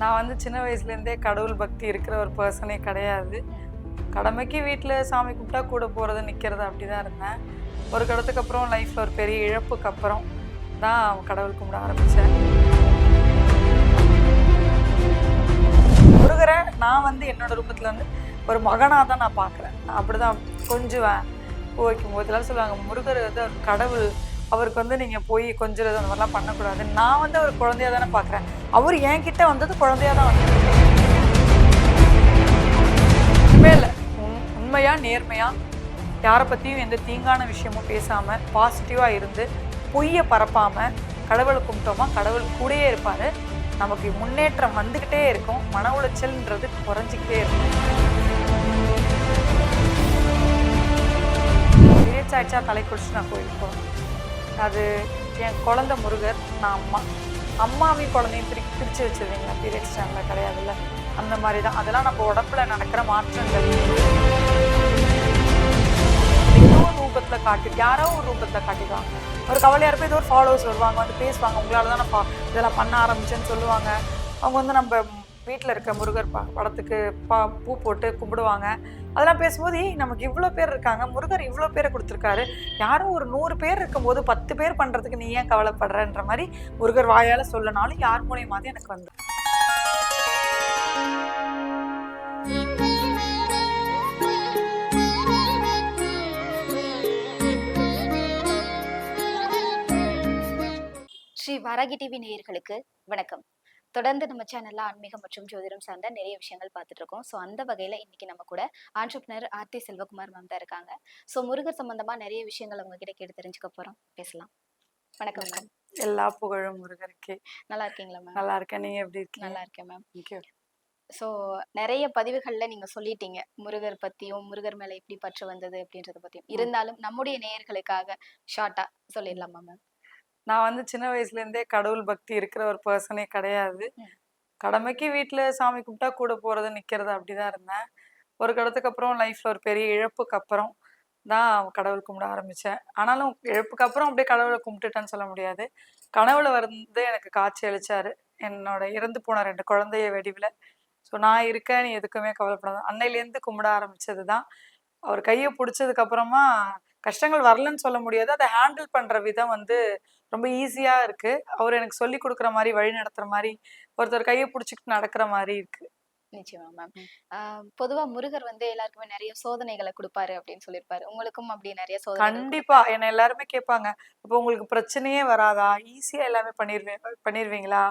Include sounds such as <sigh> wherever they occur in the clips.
நான் வந்து சின்ன வயசுலேருந்தே கடவுள் பக்தி இருக்கிற ஒரு பர்சனே கிடையாது. கடமைக்கு வீட்டில் சாமி கும்பிட்டா கூட போகிறது நிற்கிறது அப்படி தான் இருந்தேன். ஒரு கடத்துக்கு அப்புறம் லைஃப்பில் ஒரு பெரிய இழப்புக்கு அப்புறம் தான் கடவுள் கும்பிட ஆரம்பித்தேன் முருகரை நான் வந்து என்னோட ரூபத்தில் வந்து ஒரு மகனாக தான் நான் பார்க்குறேன். நான் அப்படி தான் கொஞ்சுவேன். பூ வைக்கும் போது எல்லாம் சொல்லுவாங்க முருகர் வந்து ஒரு கடவுள் அவருக்கு வந்து நீங்கள் போய் கொஞ்சம் அந்த மாதிரிலாம் பண்ணக்கூடாது. நான் வந்து அவர் குழந்தையாக தானே பார்க்குறேன் அவர் என்கிட்ட வந்தது குழந்தையாக தான் வந்தது. இல்லை உண் உண்மையாக நேர்மையாக யாரை பற்றியும் எந்த தீங்கான விஷயமும் பேசாமல் பாசிட்டிவாக இருந்து பொய்யை பரப்பாமல் கடவுளை கும்பிட்டோமா கடவுள் கூடயே இருப்பார். நமக்கு முன்னேற்றம் வந்துக்கிட்டே இருக்கும். மன உளைச்சல்ன்றது குறைஞ்சிக்கிட்டே இருக்கும். பீரியட்ஸ் ஆயிடுச்சா தலை குடிச்சு நான் கோயிலுக்கு அது என் குழந்த முருகர் நான் அம்மா. அம்மாவையும் குழந்தையும் பிரி பிரித்து வச்சிருவீங்களா? பீரியட்ஸ் டைமில் கிடையாதுல்ல? அந்த மாதிரி தான் அதெல்லாம் நம்ம உடம்புல நடக்கிற மாற்றங்கள். ஏதோ ஒரு ரூபத்தில் காட்டி யாரோ ஒரு ரூபத்தில் காட்டிடுவாங்க ஒரு கவலையாக இருப்போம் ஏதோ ஒரு ஃபாலோவர்ஸ் வருவாங்க வந்து பேசுவாங்க. உங்களால் தான் நான் பா- இதெல்லாம் பண்ண ஆரம்பிச்சேன்னு சொல்லுவாங்க. அவங்க வந்து நம்ம வீட்டில் இருக்க முருகர் பா படத்துக்கு பா பூ போட்டு கும்பிடுவாங்க. அதெல்லாம் பேசும்போது "ஏய், நமக்கு இவ்வளோ பேர் இருக்காங்க. முருகர் இவ்வளோ பேரை கொடுத்துருக்காரு. யாரும் ஒரு நூறு பேர் இருக்கும்போது பத்து பேர் பண்ணுறதுக்கு நீ ஏன் கவலைப்படுறன்ற மாதிரி முருகர் வாயால் சொல்லனாலும் யார் மூலியமாவது எனக்கு வந்து ஸ்ரீ வரகி டிவி நேயர்களுக்கு வணக்கம். தொடர்ந்து நம்ம சேனல்ல ஆன்மீகம் மற்றும் ஜோதிடம் சார்ந்த நிறைய விஷயங்கள் பார்த்துட்டு இருக்கோம் ஸோ அந்த வகையில இன்னைக்கு நம்ம கூட ஆண்டர்பனர் ஆர்த்தி செல்வகுமார் மேம் தான் இருக்காங்க. ஸோ முருகர் சம்பந்தமா நிறைய விஷயங்கள் அவங்க கிட்ட கேட்டு தெரிஞ்சுக்க போறோம். பேசலாம். வணக்கம் மேம் எல்லா புகழும் முருகருக்கே. நல்லா இருக்கீங்களா மேம் நல்லா இருக்கேன். நீங்கள் எப்படி இருக்கீங்க? நல்லா இருக்கேன் மேம். ஸோ நிறைய பதிவுகள்ல நீங்க சொல்லிட்டீங்க. முருகர் பத்தியும் முருகர் மேல எப்படி பற்று வந்தது அப்படின்றத பத்தியும். இருந்தாலும் நம்முடைய நேயர்களுக்காக ஷார்ட்டா சொல்லிடலாமா மேம் நான் வந்து சின்ன வயசுலேருந்தே கடவுள் பக்தி இருக்கிற ஒரு பர்சனே கிடையாது. கடமைக்கு வீட்டில் சாமி கும்பிட்டா கூட போகிறது நிற்கிறது அப்படி தான் இருந்தேன். ஒரு கடத்துக்கு அப்புறம் லைஃப்பில் ஒரு பெரிய இழப்புக்கு அப்புறம் தான் கடவுள் கும்பிட ஆரம்பித்தேன் ஆனாலும் இழப்புக்கு அப்புறம் அப்படியே கடவுளை கும்பிட்டுட்டேன்னு சொல்ல முடியாது. கனவுல வந்து எனக்கு காட்சி அளிச்சாரு. என்னோட இறந்து போன ரெண்டு குழந்தைய வெடிவில். ஸோ நான் இருக்கேன் நீ எதுக்குமே கவலைப்படாத. அன்னையிலேருந்து கும்பிட ஆரம்பிச்சது தான் அவர் கையை பிடிச்சதுக்கு அப்புறமா கஷ்டங்கள் வரலன்னு சொல்ல முடியாது. அதை ஹேண்டில் பண்ணுற விதம் வந்து ரொம்ப ஈஸியாக இருக்கு. அவர் எனக்கு சொல்லி கொடுக்குற மாதிரி வழி நடத்துற மாதிரி ஒருத்தர் கையை பிடிச்சிக்கிட்டு நடக்கிற மாதிரி இருக்கு. நிச்சயமா மேம் பொதுவா முருகர் வந்து எல்லாருக்குமே நிறைய சோதனைகளை கொடுப்பாரு அப்படின்னு சொல்லியிருப்பாரு. உங்களுக்கும் அப்படி நிறைய சோதனை கண்டிப்பா. என்னை எல்லாருமே கேட்பாங்க. அப்போ உங்களுக்கு பிரச்சனையே வராதா? ஈஸியா எல்லாமே பண்ணிருவே பண்ணிருவீங்களா?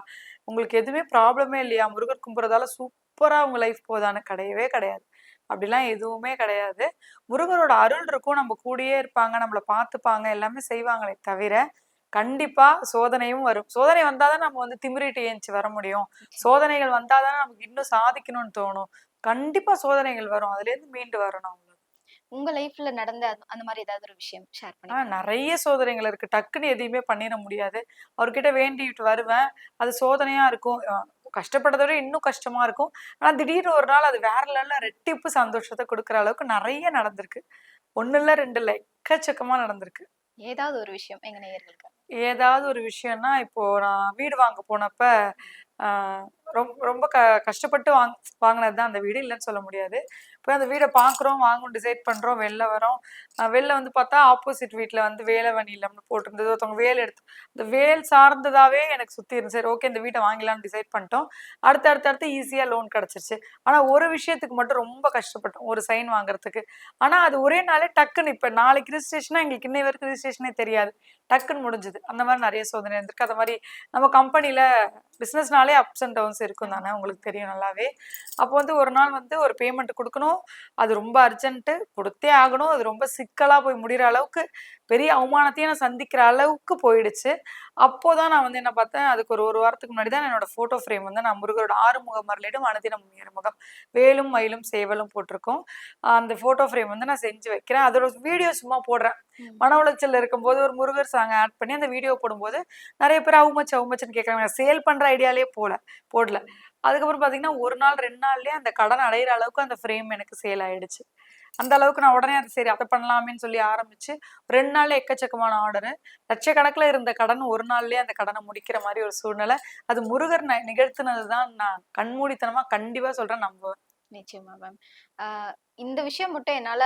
உங்களுக்கு எதுவுமே ப்ராப்ளமே இல்லையா? முருகர் கும்புறதால சூப்பரா உங்க லைஃப் போதான்னு கிடையவே கிடையாது. அப்படிலாம் எதுவுமே கிடையாது. முருகரோட அருள் இருக்கும். நம்ம கூடயே இருப்பாங்க நம்மளை பார்த்துப்பாங்க எல்லாமே செய்வாங்களே தவிர கண்டிப்பா சோதனையும் வரும். சோதனை வந்தாதான் நம்ம வந்து திமிரிட்டு ஏஞ்சி வர முடியும். சோதனைகள் வந்தாதான் நமக்கு இன்னும் சாதிக்கணும்னு தோணும். கண்டிப்பா சோதனைகள் வரும். அதுல இருந்து மீண்டு வரணும் அவ்வளவுதான். உங்க லைஃப்ல நடந்த அந்த- மாதிரி ஏதாவது ஒரு விஷயம் ஷேர் பண்ணி நிறைய சோதனைகள் இருக்கு. டக்குன்னு எதையுமே பண்ணிட முடியாது. அவர்கிட்ட வேண்டிட்டு வருவேன். அது சோதனையா இருக்கும். கஷ்டப்பட்டதை விட இன்னும் கஷ்டமா இருக்கும். ஆனா திடீர்னு ஒரு நாள் அது வேற லெவல்ல ரெட்டிப்பு சந்தோஷத்தை கொடுக்குற அளவுக்கு நிறைய நடந்திருக்கு. ஒண்ணு இல்ல ரெண்டு இல்ல எக்கச்சக்கமா நடந்திருக்கு. ஏதாவது ஒரு விஷயம் எங்க நேயர்களுக்கு. ஏதாவது ஒரு விஷயம்னா இப்போ நான் வீடு வாங்க போனப்ப ரொம்ப ரொம்ப க கஷ்டப்பட்டு வாங் வாங்கினது தான் அந்த வீடு இல்லைன்னு சொல்ல முடியாது. போய் அந்த வீடை பார்க்குறோம் வாங்கும் டிசைட் பண்ணுறோம் வெளில வரோம். வெளில வந்து பார்த்தா ஆப்போசிட் வீட்டில் வந்து வேலை வணிலம்னு போட்டிருந்தது. ஒருத்தவங்க வேல் எடுத்து இந்த வேல் சார்ந்ததாகவே எனக்கு சுற்றி இருந்துச்சு சரி ஓகே இந்த வீட்டை வாங்கிலாம்னு டிசைட் பண்ணிட்டோம். அடுத்து அடுத்து அடுத்து ஈஸியாக லோன் கிடச்சிருச்சு. ஆனால் ஒரு விஷயத்துக்கு மட்டும் ரொம்ப கஷ்டப்பட்டோம். ஒரு சைன் வாங்குறதுக்கு. ஆனால் அது ஒரே நாளே டக்குன்னு இப்போ நாளைக்கு ரிஜிஸ்ட்ரேஷனாக எங்களுக்கு இன்னை வரைக்கும் ரிஜிஸ்ட்ரேஷனே தெரியாது. டக்குன்னு முடிஞ்சுது. அந்த மாதிரி நிறைய சோதனை இருந்திருக்கு. அந்த மாதிரி நம்ம கம்பெனியில் பிஸ்னஸ்னாலே அப்ஸ் அண்ட் டவுன்ஸ் இருக்கும் தானே? உங்களுக்கு தெரியும் நல்லாவே. அப்போ வந்து ஒரு நாள் வந்து ஒரு பேமெண்ட் கொடுக்கணும். அது ரொம்ப அர்ஜென்ட்டு கொடுத்தே ஆகணும். அது ரொம்ப சிக்கலாக போய் முடிகிற அளவுக்கு பெரிய அவமானத்தையும் நான் சந்திக்கிற அளவுக்கு போயிடுச்சு. அப்போதான் நான் வந்து என்ன பார்த்தேன் அதுக்கு ஒரு ஒரு வாரத்துக்கு முன்னாடி தான் என்னோட ஃபோட்டோ ஃப்ரேம் வந்து நான் முருகரோட ஆறு முக மரலிடும் அனுதினம் முகம் வேலும் மயிலும் சேவலும் போட்டிருக்கோம். அந்த ஃபோட்டோ ஃப்ரேம் வந்து நான் செஞ்சு வைக்கிறேன். அதோட வீடியோ சும்மா போடுறேன். மன உளைச்சல்ல இருக்கும்போது ஒரு முருகர் சாங் ஆட் பண்ணி அந்த வீடியோ போடும்போது நிறைய பேர் அவுமச்சு அவுமச்சுன்னு கேட்குறாங்க சேல் பண்ற ஐடியாலே போல போடல. அதுக்கப்புறம் பாத்தீங்கன்னா ஒரு நாள் ரெண்டு நாள்லயே அந்த கடன் அடையிற அளவுக்கு அந்த ஃப்ரேம் எனக்கு சேல் ஆயிடுச்சு. அந்த அளவுக்கு நான் உடனே அது சரி அதை பண்ணலாமேன்னு சொல்லி ஆரம்பிச்சு ரெண்டு நாள்ல எக்கச்சக்கமான ஆர்டரு லட்சக்கணக்கில் இருந்த கடன் ஒரு நாள்லயே அந்த கடனை முடிக்கிற மாதிரி ஒரு சூழ்நிலை. அது முருகர் ந- நிகழ்த்தினது தான் நான் கண்மூடித்தனமா கண்டிப்பா சொல்றேன். நம்புவேன் நிச்சயமா மேம் இந்த விஷயம் மட்டும் என்னால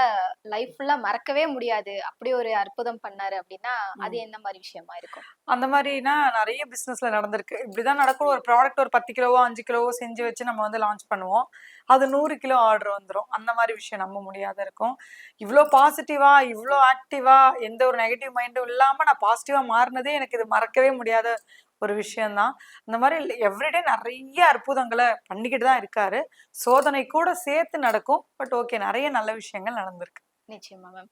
லைஃப் ஃபுல்லா மறக்கவே முடியாது. அப்படி ஒரு அற்புதம் பண்ணாரு அப்படின்னா அது என்ன மாதிரி விஷயமா இருக்கும்? அந்த மாதிரினா நிறைய பிசினஸ்ல நடந்திருக்கு. இப்படிதான் நடக்கும் ஒரு ப்ராடக்ட் ஒரு பத்து கிலோவோ அஞ்சு கிலோவோ செஞ்சு வச்சு நம்ம வந்து லான்ச் பண்ணுவோம். அது நூறு கிலோ ஆர்டர் வந்துடும் அந்த மாதிரி விஷயம் நம்ப முடியாத இருக்கும். இவ்வளோ பாசிட்டிவா இவ்வளோ ஆக்டிவா எந்த ஒரு நெகட்டிவ் மைண்டும் இல்லாம நான் பாசிட்டிவா மாறினதே எனக்கு இது மறக்கவே முடியாத ஒரு விஷயம்தான். இந்த மாதிரி எவ்ரிடே நிறைய அற்புதங்களை பண்ணிக்கிட்டு தான் இருக்காரு. சோதனை கூட சேர்த்து நடக்கும். பட் ஓகே நிறைய நல்ல விஷயங்கள் நடந்திருக்கு. நிச்சயமா மேம்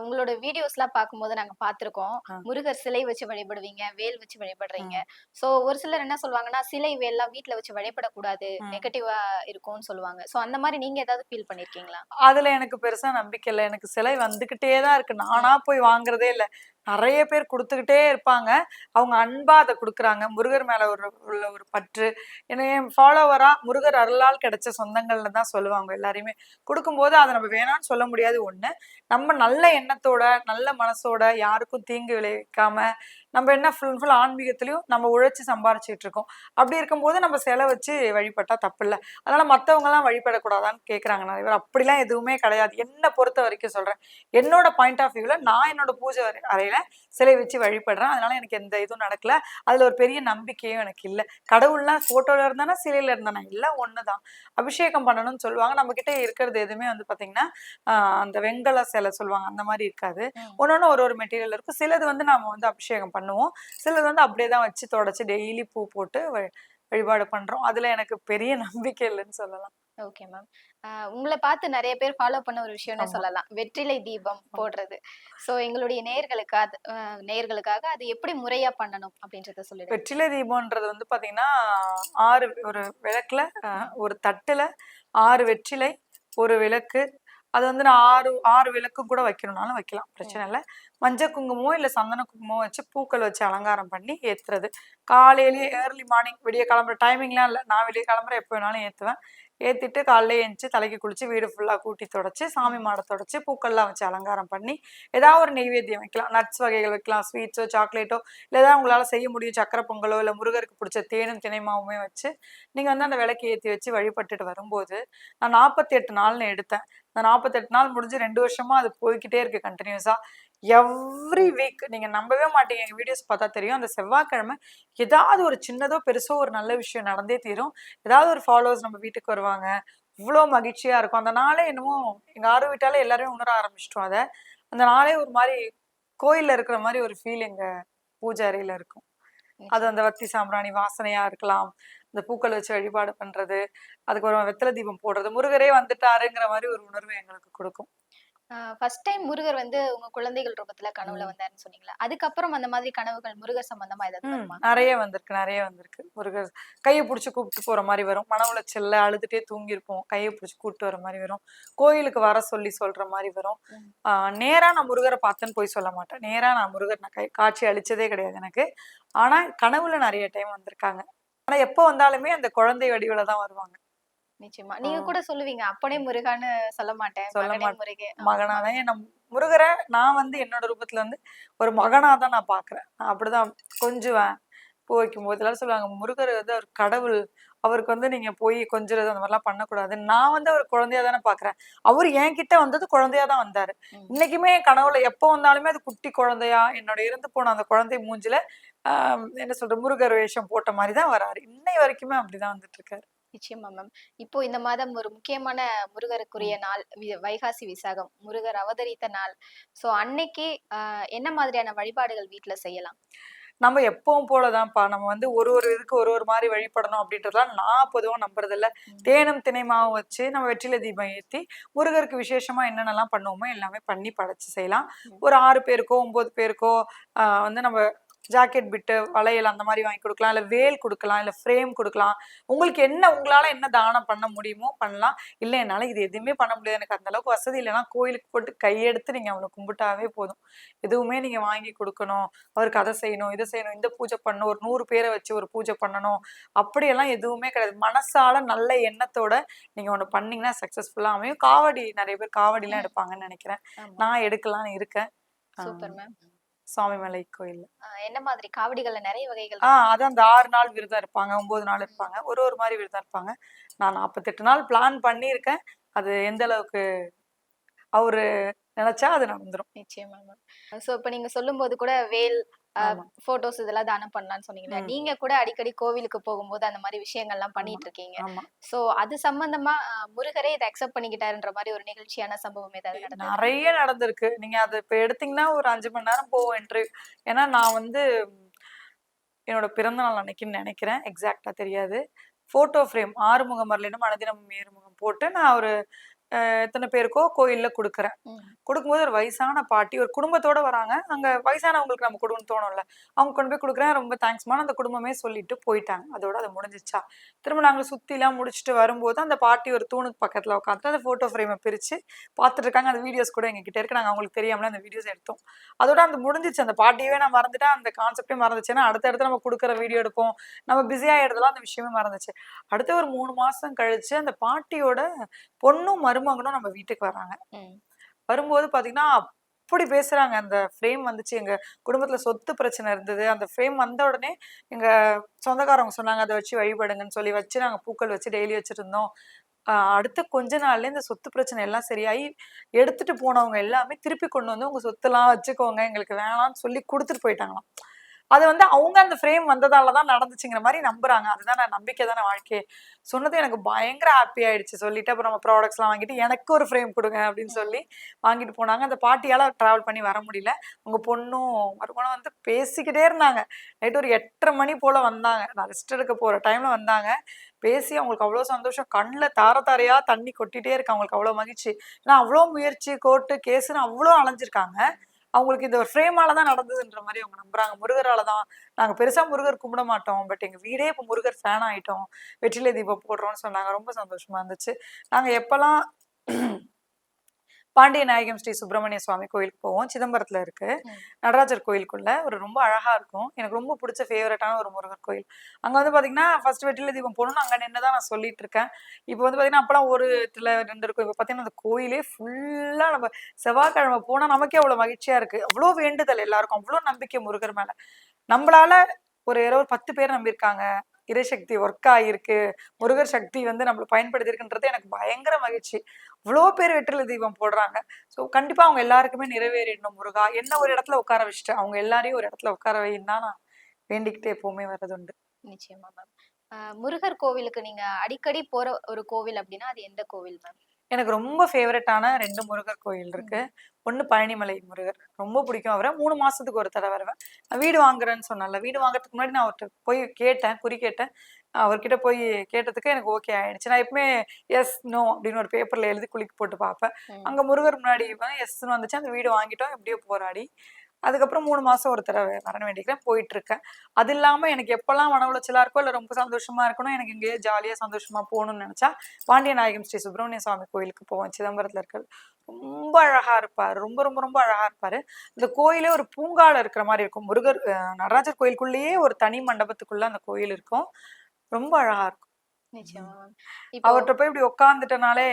உங்களோட வீடியோஸ் எல்லாம் பார்க்கும்போது நாங்க பார்த்திருக்கோம். ஆ. முருகர் சிலை வச்சு வழிபடுவீங்க வேல் வச்சு வழிபடுறீங்க. சோ ஒரு சிலர் என்ன சொல்லுவாங்கன்னா சிலை வேல்லாம் வீட்ல வச்சு வழிபடக்கூடாது. நெகட்டிவா இருக்கும்னு சொல்லுவாங்க. சோ அந்த மாதிரி நீங்க ஏதாவது ஃபீல் பண்ணிருக்கீங்களா? அதுல எனக்கு பெருசா நம்பிக்கை இல்லை. எனக்கு சிலை வந்துகிட்டே தான் இருக்கு. நானா போய் வாங்குறதே இல்லை. நிறைய பேர் கொடுத்துக்கிட்டே இருப்பாங்க. அவங்க அன்பா அதை கொடுக்குறாங்க. முருகர் மேல ஒரு உள்ள ஒரு பற்று. ஏன்னா என் ஃபாலோவரா முருகர் அருளால் கிடைச்ச சொந்தங்கள்னு தான் சொல்லுவாங்க எல்லாரையுமே. கொடுக்கும்போது அதை நம்ம வேணாம்னு சொல்ல முடியாது. ஒண்ணு நம்ம நல்ல எண்ணத்தோட நல்ல மனசோட யாருக்கும் தீங்கு விளைவிக்காம நம்ம என்ன ஃபுல் ஃபுல் ஆன்மீகத்திலையும் நம்ம உழைச்சி சம்பாரிச்சிட்டு இருக்கோம் அப்படி இருக்கும்போது நம்ம செலை வச்சு வழிபட்டா தப்பு இல்லை அதனால மத்தவங்க எல்லாம் வழிபடக்கூடாதான்னு கேக்குறாங்க நிறைய பேர். அப்படிலாம் எதுவுமே கிடையாது. என்னை பொறுத்த வரைக்கும் சொல்றேன். என்னோட பாயிண்ட் ஆஃப் வியூல நான் என்னோட பூஜை அறை- அறையில சிலை வச்சு வழிபடுறேன். அதனால எனக்கு எந்த இதுவும் நடக்கல. அதுல ஒரு பெரிய நம்பிக்கையும் எனக்கு இல்லை. கடவுள்லாம் போட்டோல இருந்தானா சிலையில இருந்தானா? எல்லாம் ஒண்ணுதான். அபிஷேகம் பண்ணணும்னு சொல்லுவாங்க. நம்ம கிட்ட இருக்கிறது எதுவுமே வந்து பாத்தீங்கன்னா ஆஹ் அந்த வெங்கல சிலை சொல்லுவாங்க. அந்த மாதிரி இருக்காது. ஒன்னொன்னு ஒரு ஒரு மெட்டீரியல் இருக்கும் சிலது வந்து நாம வந்து அபிஷேகம் பண்ணுவோம். சிலது வந்து அப்படியே தான் வச்சு தொடச்சு டெய்லி பூ போட்டு வழிபாடு பண்றோம். அதுல எனக்கு பெரிய <laughs> நம்பிக்கை இல்லைன்னு சொல்லலாம். ஓகே மேம் உங்களை பார்த்து நிறைய பேர் ஃபாலோ பண்ண ஒரு விஷயம்னு. சொல்லலாம். வெற்றிலை தீபம் போடுறது. சோ எங்களுடைய நேயர்களுக்கு அது அஹ், நேயர்களுக்காக அது எப்படி முறையா பண்ணணும் அப்படின்றத சொல்லிடுங்க. வெற்றிலை தீபம்ன்றது வந்து பாத்தீங்கன்னா ஆறு ஒரு விளக்குல ஒரு தட்டுல ஆறு வெற்றிலை ஒரு விளக்கு அது வந்து நான் ஆறு ஆறு விளக்கு கூட வைக்கணும்னாலும் வைக்கலாம். பிரச்சனை இல்லை. மஞ்சள் குங்குமமோ இல்லை சந்தன குங்குமமோ வச்சு பூக்கள் வச்சு அலங்காரம் பண்ணி ஏத்துறது. காலையிலேயே ஏர்லி மார்னிங் விடிய கிளம்புற டைமிங்லாம் இல்லை. நான் வெளியே கிளம்புற எப்போ வேணாலும் ஏற்றுவேன் ஏற்றிட்டு காலையில் எழுந்துச்சு தலைக்கு குளித்து வீடு ஃபுல்லாக கூட்டி தொடச்சி சாமி மாடை தொடச்சி பூக்கள்லாம் வச்சு அலங்காரம் பண்ணி ஏதாவது ஒரு நெய்வேத்தியம் வைக்கலாம். நட்ஸ் வகைகள் வைக்கலாம் ஸ்வீட்ஸோ சாக்லேட்டோ இல்லை ஏதாவது உங்களால் செய்ய முடியும். சக்கரை பொங்கலோ இல்லை முருகருக்கு பிடிச்ச தேனும் தினைமாவுமே வச்சு நீங்கள் வந்து அந்த விளக்கு ஏற்றி வச்சு வழிபட்டுட்டு வரும்போது நான் நாற்பத்தி எட்டு நாள்னு எடுத்தேன். இந்த நாற்பத்தெட்டு நாள் முடிஞ்சு ரெண்டு வருஷமாக அது போய்க்கிட்டே இருக்குது கண்டினியூஸாக எவ்ரி வீக் நீங்கள் நம்பவே மாட்டீங்க. எங்கள் வீடியோஸ் பார்த்தா தெரியும். அந்த செவ்வாய்க்கிழமை ஏதாவது ஒரு சின்னதோ பெருசோ ஒரு நல்ல விஷயம் நடந்தே தீரும். ஏதாவது ஒரு ஃபாலோவர்ஸ் நம்ம வீட்டுக்கு வருவாங்க. இவ்வளோ மகிழ்ச்சியாக இருக்கும். அந்த நாளே என்னமோ எங்கள் ஆறு வீட்டாலே எல்லாருமே உணர ஆரம்பிச்சிட்டோம் அதை. அந்த நாளே ஒரு மாதிரி கோயிலில் இருக்கிற மாதிரி ஒரு ஃபீல் எங்கள் பூஜை இருக்கும். அது அந்த வத்தி சாம்பிராணி வாசனையாக இருக்கலாம். இந்த பூக்கள் வச்சு வழிபாடு பண்ணுறது அதுக்கப்புறம் வெத்தலை தீபம் போடுறது. முருகரே வந்துட்டாருங்கிற மாதிரி ஒரு உணர்வு எங்களுக்கு கொடுக்கும். ஃபர்ஸ்ட் டைம் முருகர் வந்து உங்க குழந்தைகள் ரூபத்துல கனவுல. வந்தாருன்னு சொன்னீங்களா? அதுக்கப்புறம் அந்த மாதிரி கனவுகள் முருகர் சம்பந்தமா ஏதாவது நிறைய வந்திருக்கு நிறைய வந்திருக்கு. முருகர் கையை பிடிச்சி கூப்பிட்டு போற மாதிரி வரும். மன உளைச்சல்ல அழுதுட்டே தூங்கியிருப்போம். கையை பிடிச்சி கூப்பிட்டு வர மாதிரி வரும். கோயிலுக்கு வர சொல்லி சொல்ற மாதிரி வரும். நேரா நான் முருகரை பார்த்தேன்னு போய் சொல்ல மாட்டேன். நேரா நான் முருகர் நான் கை காட்சி அளிச்சதே கிடையாது எனக்கு. ஆனா கனவுல நிறைய டைம் வந்திருக்காங்க. ஆனா எப்போ வந்தாலுமே அந்த குழந்தை வடிவில தான் வருவாங்க. நிச்சயமா. நீங்க. கூட சொல்லுவீங்க அப்பனே முருகான்னு சொல்ல மாட்டேன் சொல்ல மாட்டேன். மகனாதான் என் முருகரை நான் வந்து என்னோட ரூபத்துல வந்து ஒரு மகனா தான் நான் பாக்குறேன். நான் அப்படிதான் கொஞ்சுவேன். பூ வைக்கும் போது எல்லாரும் சொல்லுவாங்க முருகர் வந்து ஒரு கடவுள். அவருக்கு வந்து நீங்க போய் கொஞ்சுறது அந்த மாதிரிலாம் பண்ணக்கூடாது. நான் வந்து அவர் குழந்தையா தானே பாக்குறேன். அவர் என்கிட்ட வந்தது குழந்தையா தான் வந்தாரு. இன்னைக்குமே என் கனவுல எப்போ வந்தாலுமே அது குட்டி குழந்தையா என்னோட இறந்து போன அந்த குழந்தை மூஞ்சில ஆஹ் என்ன சொல்ற முருகர் வேஷம் போட்ட மாதிரி தான் வராரு. இன்னை வரைக்குமே அப்படிதான் வந்துட்டு இருக்காரு. நிச்சயமா மேம் இப்போ இந்த மாதம் ஒரு முக்கியமான முருகருக்குரிய நாள் வைகாசி விசாகம். முருகர் அவதரித்த நாள். சோ அன்னைக்கு என்ன மாதிரியான வழிபாடுகள் வீட்ல செய்யலாம்? நம்ம எப்பவும் போலதான்ப்பா. நம்ம வந்து ஒரு ஒரு இதுக்கு ஒரு ஒரு மாதிரி வழிபடணும் அப்படின்றதுலாம் நான் பொதுவா நம்புறது இல்ல ம். தேனும் திணைமாவும் வச்சு நம்ம வெற்றிலை தீபம் ஏத்தி முருகருக்கு விசேஷமா என்னென்னலாம் பண்ணுவோமோ எல்லாமே பண்ணி படைச்சு செய்யலாம். ஒரு ஆறு பேருக்கோ ஒன்பது பேருக்கோ வந்து நம்ம ஜாக்கெட் பிட்டு வளையல் அந்த மாதிரி வாங்கி கொடுக்கலாம். இல்லை வேல் கொடுக்கலாம் இல்லை ஃப்ரேம் கொடுக்கலாம். உங்களுக்கு என்ன உங்களால் என்ன தானம் பண்ண முடியுமோ பண்ணலாம். இல்லை என்னால் இது எதுவுமே பண்ண முடியாது. எனக்கு அந்த அளவுக்கு வசதி இல்லைன்னா கோயிலுக்கு போட்டு கையெடுத்து நீங்கள் அவனை கும்பிட்டாவே போதும். எதுவுமே நீங்கள் வாங்கி கொடுக்கணும். அவருக்கு அதை செய்யணும் இதை செய்யணும் இந்த பூஜை பண்ணணும் ஒரு நூறு பேரை வச்சு ஒரு பூஜை பண்ணணும். அப்படியெல்லாம் எதுவுமே கிடையாது. மனசால நல்ல எண்ணத்தோட நீங்கள் ஒன்று பண்ணீங்கன்னா சக்ஸஸ்ஃபுல்லாக அமையும். காவடி நிறைய பேர் காவடிலாம் எடுப்பாங்கன்னு நினைக்கிறேன். நான் எடுக்கலாம்னு இருக்கேன். Super ma'am. சுவாமிமலை கோயில் என்ன மாதிரி? காவடிகள்ல நிறைய வகைகள் ஆ அதான் அந்த ஆறு நாள் விரதம் இருப்பாங்க ஒன்பது நாள் இருப்பாங்க ஒரு ஒரு மாதிரி விரதம் இருப்பாங்க. நான் நாற்பத்தெட்டு நாள் பிளான் பண்ணியிருக்கேன். அது எந்த அளவுக்கு அவரு நினைச்சா அது நடந்துரும். நிச்சயமா மேம் சோ இப்ப நீங்க சொல்லும்போது கூட வேல். போட்டோஸ் இதெல்லாம் தானம் பண்ணலாம்னு சொன்னீங்களா ம். நீங்க கூட அடிக்கடி கோவிலுக்கு போகும்போது அந்த மாதிரி விஷயங்கள்லாம் பண்ணிட்டு இருக்கீங்க சோ அது சம்பந்தமா முருகரே இதை அக்செப்ட் பண்ணிக்கிட்டாருன்ற மாதிரி ஒரு நிகழ்ச்சியான சம்பவம் ஏதாவது நிறைய நடந்திருக்கு. நீங்க அது இப்ப எடுத்தீங்கன்னா ஒரு அஞ்சு மணி நேரம் போவோம் இன்டர்வியூ ஏன்னா நான் வந்து என்னோட பிறந்த நாள் அன்னைக்குன்னு நினைக்கிறேன். எக்ஸாக்டா தெரியாது. போட்டோ ஃப்ரேம் ஆறுமுகம் மரலினும் அனுதினம் ஏறுமுகம் போட்டு நான் ஒரு எத்தனை பேருக்கோ கோயில்ல கொடுக்குறேன். கொடுக்கும்போது ஒரு வயசான பாட்டி ஒரு குடும்பத்தோட வராங்க. அங்க வயசானவங்களுக்கு நம்ம கொடுக்கணும்னு தோணும்ல. அவங்க கொண்டு போய் கொடுக்குறேன். ரொம்ப தேங்க்ஸ்மான அந்த குடும்பமே சொல்லிட்டு போயிட்டாங்க. அதோட அது முடிஞ்சிச்சா. திரும்ப நாங்கள் சுத்திலாம் முடிச்சுட்டு வரும்போது அந்த பாட்டி ஒரு தூணுக்கு பக்கத்துல உட்காந்துட்டு அந்த போட்டோ ஃப்ரேமை பிரிச்சு பார்த்துட்டு இருக்காங்க. அந்த வீடியோஸ் கூட எங்ககிட்ட இருக்கு. நாங்கள் அவங்களுக்கு தெரியாமல அந்த வீடியோஸ் எடுத்தோம். அதோட அந்த முடிஞ்சிச்சு. அந்த பாட்டியவே நான் மறந்துட்டேன். அந்த கான்செப்டே மறந்துச்சுன்னா அடுத்தடுத்து நம்ம கொடுக்குற வீடியோ எடுப்போம். நம்ம பிஸியாக எடுத்தலாம் அந்த விஷயமே மறந்துச்சு. அடுத்த ஒரு மூணு மாசம் கழிச்சு அந்த பாட்டியோட பொண்ணும் மருமகனும் நம்ம வீட்டுக்கு வராங்க. ம். வரும்போது பாத்தீங்கன்னா அப்படி பேசுறாங்க. அந்த ஃப்ரேம் வந்துச்சு. எங்க குடும்பத்துல சொத்து பிரச்சனை இருந்தது. அந்த ஃப்ரேம் வந்த உடனே எங்க சொந்தக்காரவங்க சொன்னாங்க அதை வச்சு வழிபடுங்கன்னு சொல்லி வச்சு நாங்க பூக்கள் வச்சு டெய்லி வச்சிருந்தோம். ஆஹ் அடுத்த கொஞ்ச நாள்ல இந்த சொத்து பிரச்சனை எல்லாம் சரியாயி எடுத்துட்டு போனவங்க எல்லாமே திருப்பி கொண்டு வந்து உங்க சொத்தெல்லாம் வச்சுக்கோங்க. எங்களுக்கு வேணாம்னு சொல்லி கொடுத்துட்டு போயிட்டாங்களாம். அது வந்து அவங்க அந்த ஃப்ரேம் வந்ததால தான் நடந்துச்சுங்கிற மாதிரி நம்புறாங்க. அதுதான் நான் நம்பிக்கை தானே வாழ்க்கை சொன்னது எனக்கு பயங்கர ஹாப்பி ஆயிடுச்சு. சொல்லிட்டு அப்புறம் நம்ம ப்ராடக்ட்ஸ்லாம் வாங்கிட்டு எனக்கு ஒரு ஃப்ரேம் கொடுங்க அப்படின்னு சொல்லி வாங்கிட்டு போனாங்க. அந்த பாட்டியால் ட்ராவல் பண்ணி வர முடியல. உங்க பொண்ணும் மறுபடியும் வந்து பேசிக்கிட்டே இருந்தாங்க. நைட்டு ஒரு எட்டரை மணி போல வந்தாங்க. நான் ரெஸ்ட் எடுக்க போற டைம்ல வந்தாங்க. பேசி அவங்களுக்கு அவ்வளோ சந்தோஷம். கண்ணில் தார தாரையாக தண்ணி கொட்டிட்டே இருக்கு. அவங்களுக்கு அவ்வளோ மகிழ்ச்சி. ஏன்னா அவ்வளோ முயற்சி கோர்ட்டு கேஸுன்னு அவ்வளோ அலைஞ்சிருக்காங்க. அவங்களுக்கு இந்த ஒரு ஃப்ரேமால தான் நடந்ததுன்ற மாதிரி அவங்க நம்புறாங்க. முருகரால தான். நாங்கள் பெருசாக முருகர் கும்பிட மாட்டோம். பட் எங்கள் வீடே இப்போ முருகர் ஃபேன் ஆகிட்டோம் வெற்றிலை தீபம் போடுறோம்னு சொன்னாங்க. ரொம்ப சந்தோஷமா இருந்துச்சு. நாங்கள் எப்போல்லாம் பாண்டிய நாயகம் ஸ்ரீ சுப்பிரமணிய சுவாமி கோயிலுக்கு போவோம். சிதம்பரத்துல இருக்கு. நடராஜர் கோயிலுக்குள்ள ஒரு ரொம்ப அழகா இருக்கும். எனக்கு ரொம்ப பிடிச்ச ஃபேவரட்டான ஒரு முருகர் கோயில். அங்க வந்து பாத்தீங்கன்னா ஃபர்ஸ்ட் வெற்றிலை தீபம் போகணும்னு அங்க நின்று தான் நான் சொல்லிட்டு இருக்கேன். இப்போ வந்து பாத்தீங்கன்னா அப்பெல்லாம் ஒரு இடத்துல ரெண்டு இருக்கும். இப்போ பாத்தீங்கன்னா அந்த கோயிலே ஃபுல்லா நம்ம செவ்வாய்க்கிழமை போனா நமக்கே அவ்வளவு மகிழ்ச்சியா இருக்கு. அவ்வளோ வேண்டுதல் எல்லாருக்கும். அவ்வளோ நம்பிக்கை முருகர் மேல. நம்மளால ஒரு யாரோ ஒரு பத்து பேர் நம்பியிருக்காங்க. இறைசக்தி ஒர்க் ஆகியிருக்கு முருகர் சக்தி வந்து நம்மளை பயன்படுத்தியிருக்குன்றது எனக்கு பயங்கர மகிழ்ச்சி. இவ்வளோ பேர் வெற்றில தீபம் போடுறாங்க. ஸோ கண்டிப்பா அவங்க எல்லாருக்குமே நிறைவேறிடணும் முருகா. என்ன ஒரு இடத்துல உட்கார வச்சுட்டு அவங்க எல்லாரையும் ஒரு இடத்துல உட்கார வைன்னு தான் நான் வேண்டிக்கிட்டே எப்பவுமே வர்றது உண்டு நிச்சயமா மேம் முருகர் கோவிலுக்கு நீங்க அடிக்கடி போற ஒரு கோவில் அப்படின்னா அது எந்த கோவில் மேம் எனக்கு ரொம்ப ஃபேவரட்டான ரெண்டு முருகர் கோயில் இருக்கு. ஒன்று பழனிமலை முருகர். ரொம்ப பிடிக்கும் அவரை. மூணு மாசத்துக்கு ஒரு தடவை வருவேன். நான் வீடு வாங்குறேன்னு சொன்னேன்ல வீடு வாங்குறதுக்கு முன்னாடி நான் அவர்கிட்ட போய் கேட்டேன் குறி கேட்டேன். அவர்கிட்ட போய் கேட்டதுக்கு எனக்கு ஓகே ஆயிடுச்சு. நான் எப்பவுமே எஸ் நோ அப்படின்னு ஒரு பேப்பர்ல எழுதி குளிக்கு போட்டு பார்ப்பேன். அங்க முருகர் முன்னாடி எஸ்ன்னு வந்துச்சு. அந்த வீடு வாங்கிட்டோம். எப்படியோ போராடி. அதுக்கப்புறம் மூணு மாசம் ஒரு தடவை வர வேண்டிக்கிறேன் போயிட்டு இருக்கேன் அது இல்லாம எனக்கு எப்பெல்லாம் மன உளைச்சலா இருக்கோ இல்ல ரொம்ப சந்தோஷமா இருக்கணும் எனக்கு இங்கேயே ஜாலியா சந்தோஷமா போகணும்னு நினைச்சா பாண்டிய நாயகம் ஸ்ரீ சுப்பிரமணிய சுவாமி கோயிலுக்கு போவேன். சிதம்பரத்துல இருக்கிறது ரொம்ப அழகா இருப்பாரு. ரொம்ப ரொம்ப ரொம்ப அழகா இருப்பாரு. இந்த கோயிலே ஒரு பூங்கால இருக்கிற மாதிரி இருக்கும். முருகர் நடராஜர் கோயிலுக்குள்ளேயே ஒரு தனி மண்டபத்துக்குள்ள அந்த கோயில் இருக்கும். ரொம்ப அழகா இருக்கும். அவர்கிட்ட போய் இப்படி உட்காந்துட்டனாலே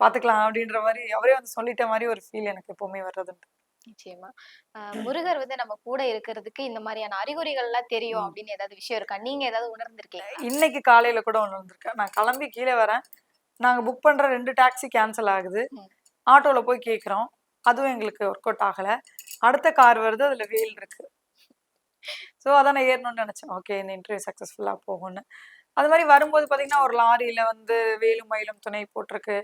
பாத்துக்கலாம் அப்படின்ற மாதிரி அவரே வந்து சொல்லிட்ட மாதிரி ஒரு ஃபீல் எனக்கு எப்பவுமே வர்றதுண்டு. நிச்சயமா. முருகர் வந்து நம்ம கூட இருக்கிறதுக்கு இந்த மாதிரியான அறிகுறிகள் எல்லாம் தெரியும். அப்படின்னு ஏதாவது விஷயம் இருக்கா? நீங்க ஏதாவது உணர்ந்திருக்கீங்களா? இன்னைக்கு காலையில கூட ஒண்ணு வந்திருக்கேன் நான் கிளம்பி கீழே வரேன். நாங்க புக் பண்ற ரெண்டு டாக்ஸி கேன்சல் ஆகுது. ஆட்டோல போய் கேக்குறோம் அதுவும் எங்களுக்கு ஒர்க் அவுட் ஆகல. அடுத்த கார் வருது அதுல வெயில் இருக்கு. ஸோ அதான் நான் ஏறணும்னு நினைச்சேன். ஓகே இந்த இன்டர்வியூ சக்ஸஸ்ஃபுல்லா போகும்னு. அது மாதிரி வரும்போது பாத்தீங்கன்னா ஒரு லாரியில வந்து வேலும் மயிலும் துணை போட்டிருக்கு.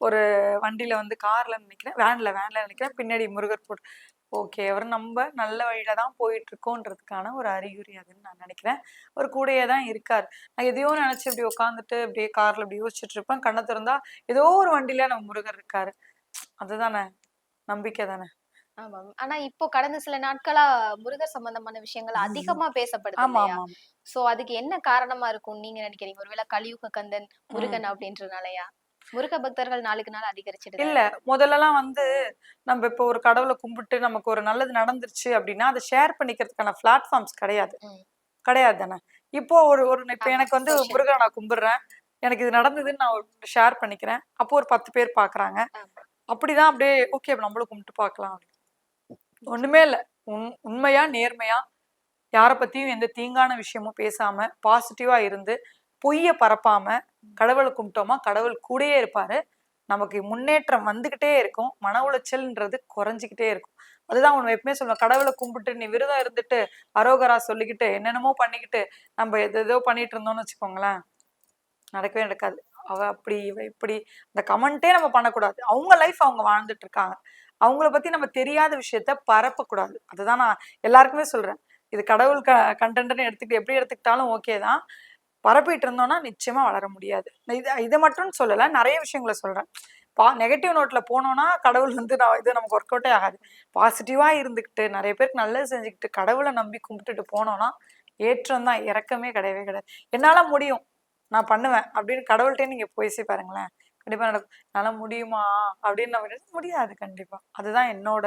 ஒரு வண்டியில வந்து கார்ல நினைக்கிறேன் வேன்ல வேன்ல நினைக்கிறேன் பின்னாடி முருகர் போட்டு ஓகே. அவர் நம்ம நல்ல வழியில தான் போயிட்டு இருக்கோன்றதுக்கான ஒரு அறிகுறி அதுன்னு நான் நினைக்கிறேன். அவர் கூடயே தான் இருக்கார். நான் எதையோ நினைச்சு இப்படி உட்காந்துட்டு அப்படியே கார்ல இப்படி யோசிச்சுட்டு இருப்பேன் கண்ணை திறந்தா ஏதோ ஒரு வண்டியில நம்ம முருகர் இருக்காரு. அதுதானே. நம்பிக்கை தானே. ஆமா. ஆனா இப்போ கடந்த சில நாட்களா முருகர் சம்பந்தமான விஷயங்கள் அதிகமா பேசப்படுது சோ அதுக்கு என்ன காரணமா இருக்கும்? நீங்க நினைக்கிறீங்க? ஒருவேளை கலியுக கந்தன் முருகன் அப்படின்றனாலயா? முருக பக்தர்கள் நாளுக்கு நாள் அதிகரிச்சிட்டு இல்ல முதல்லலாம் வந்து நம்ம இப்போ ஒரு கடவுளை கும்பிட்டு நமக்கு ஒரு நல்லது நடந்துருச்சு அப்படின்னா அதை ஷேர் பண்ணிக்கிறதுக்கான பிளாட்ஃபார்ம்ஸ் கிடையாது. கிடையாது தானே? இப்போ ஒரு ஒரு இப்போ எனக்கு வந்து முருகனை நான் கும்பிடுறேன். எனக்கு இது நடந்ததுன்னு நான் ஷேர் பண்ணிக்கிறேன். அப்போ ஒரு பத்து பேர் பாக்குறாங்க. அப்படிதான் அப்படியே ஓகே நம்மளும் கும்பிட்டு பார்க்கலாம் ஒண்ணுமே இல்ல. உண் உண்மையா நேர்மையா யாரை பத்தியும் எந்த தீங்கான விஷயமும் பேசாம பாசிட்டிவா இருந்து பொய்ய பரப்பாம கடவுளை கும்பிட்டோமா? கடவுள் கூடயே இருப்பாரு. நமக்கு முன்னேற்றம் வந்துகிட்டே இருக்கும். மன உளைச்சல்ன்றது குறைஞ்சிக்கிட்டே இருக்கும். அதுதான் உன் எப்பவுமே சொல்லுவேன். கடவுளை கும்பிட்டு நீ விரதம் இருந்துட்டு அரோகரா சொல்லிக்கிட்டு என்னென்னமோ பண்ணிக்கிட்டு நம்ம எது பண்ணிட்டு இருந்தோம்னு வச்சுக்கோங்களேன். நடக்கவே நடக்காது. அவ அப்படி இவ இப்படி அந்த கமெண்ட்டே நம்ம பண்ணக்கூடாது. அவங்க லைஃப் அவங்க வாழ்ந்துட்டு இருக்காங்க. அவங்கள பத்தி நம்ம தெரியாத விஷயத்த பரப்பக்கூடாது. அதுதான் நான் எல்லாருக்குமே சொல்றேன். இது கடவுள் க கண்டென்ட்னு எடுத்துக்கிட்டு எப்படி எடுத்துக்கிட்டாலும் ஓகே தான். பரப்பிட்டு இருந்தோம்னா நிச்சயமா வளர முடியாது. இதை இது இதை மட்டும் சொல்லல நிறைய விஷயங்களை சொல்றேன். பா நெகட்டிவ் நோட்ல போனோம்னா கடவுள் வந்து நான் இது நமக்கு ஒர்க் அவுட்டே ஆகாது. பாசிட்டிவா இருந்துக்கிட்டு நிறைய பேருக்கு நல்லது செஞ்சுக்கிட்டு கடவுளை நம்பி கும்பிட்டுட்டு போனோம்னா ஏற்றம் தான் இறக்கமே கிடையவே கிடையாது. என்னால முடியும். நான் பண்ணுவேன் அப்படின்னு கடவுள்கிட்டே நீங்க பேசி பாருங்களேன். கண்டிப்பா நடக்கும். என்னால முடியுமா? அப்படின்னு நம்ம முடியாது கண்டிப்பா. அதுதான் என்னோட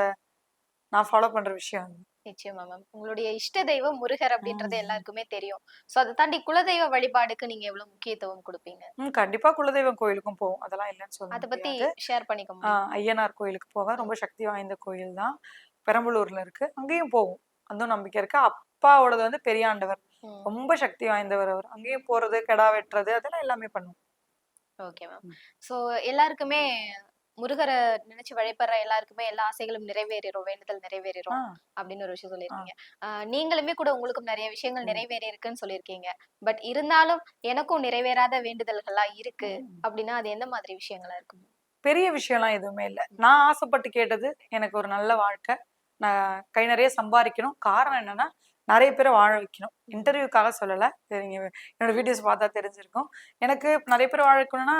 நான் ஃபாலோ பண்ற விஷயம் வந்து நிச்சயமா மேம் உங்களுடைய இஷ்ட தெய்வம் முருகர் அப்படின்றது. எல்லாருக்குமே தெரியும். சோ அதை தாண்டி குலதெய்வ வழிபாடுக்கு நீங்க எவ்வளவு முக்கியத்துவம் கொடுப்பீங்க? ம் கண்டிப்பா குலதெய்வம் கோயிலுக்கும் போவோம். அதெல்லாம் இல்லைன்னு சொல்ல அத பத்தி ஷேர் பண்ணிக்க முடியும்? ஆஹ் ஐயனார் கோயிலுக்கு போவேன் ரொம்ப சக்தி வாய்ந்த கோயில் தான். பெரம்பலூர்ல இருக்கு. அங்கேயும் போவோம். அதுவும் நம்பிக்கை இருக்கு. அப்பாவோடது வந்து பெரியாண்டவர். ரொம்ப சக்தி வாய்ந்தவர் அவர். அங்கேயும் போறது கெடா வெட்டுறது அதெல்லாம் எல்லாமே பண்ணுவோம். ஓகே மேம் சோ எல்லாருக்குமே முருகரை நினைச்சு வழிபடுற எல்லாருக்குமே எல்லா ஆசைகளும் நிறைவேறிடும் வேண்டுதல் நிறைவேறிடும் அப்படின்னு ஒரு விஷயம் சொல்லியிருக்கீங்க. நீங்களுமே கூட உங்களுக்கும் நிறைய விஷயங்கள் நிறைவேறி இருக்குன்னு சொல்லியிருக்கீங்க. பட் இருந்தாலும் எனக்கும் நிறைவேறாத வேண்டுதல்கள்லாம் இருக்கு அப்படின்னா அது எந்த மாதிரி விஷயங்களா இருக்கும்? பெரிய விஷயம்லாம் எதுவுமே இல்லை. நான் ஆசைப்பட்டு கேட்டது எனக்கு ஒரு நல்ல வாழ்க்கை. நான் கை நிறைய சம்பாதிக்கணும். காரணம் என்னன்னா நிறைய பேரை வாழ வைக்கணும். இன்டர்வியூக்காக சொல்லலை. நீங்க என்னோட வீடியோஸ் பார்த்தா தெரிஞ்சிருக்கும். எனக்கு நிறைய பேர் வாழ வைக்கணும்னா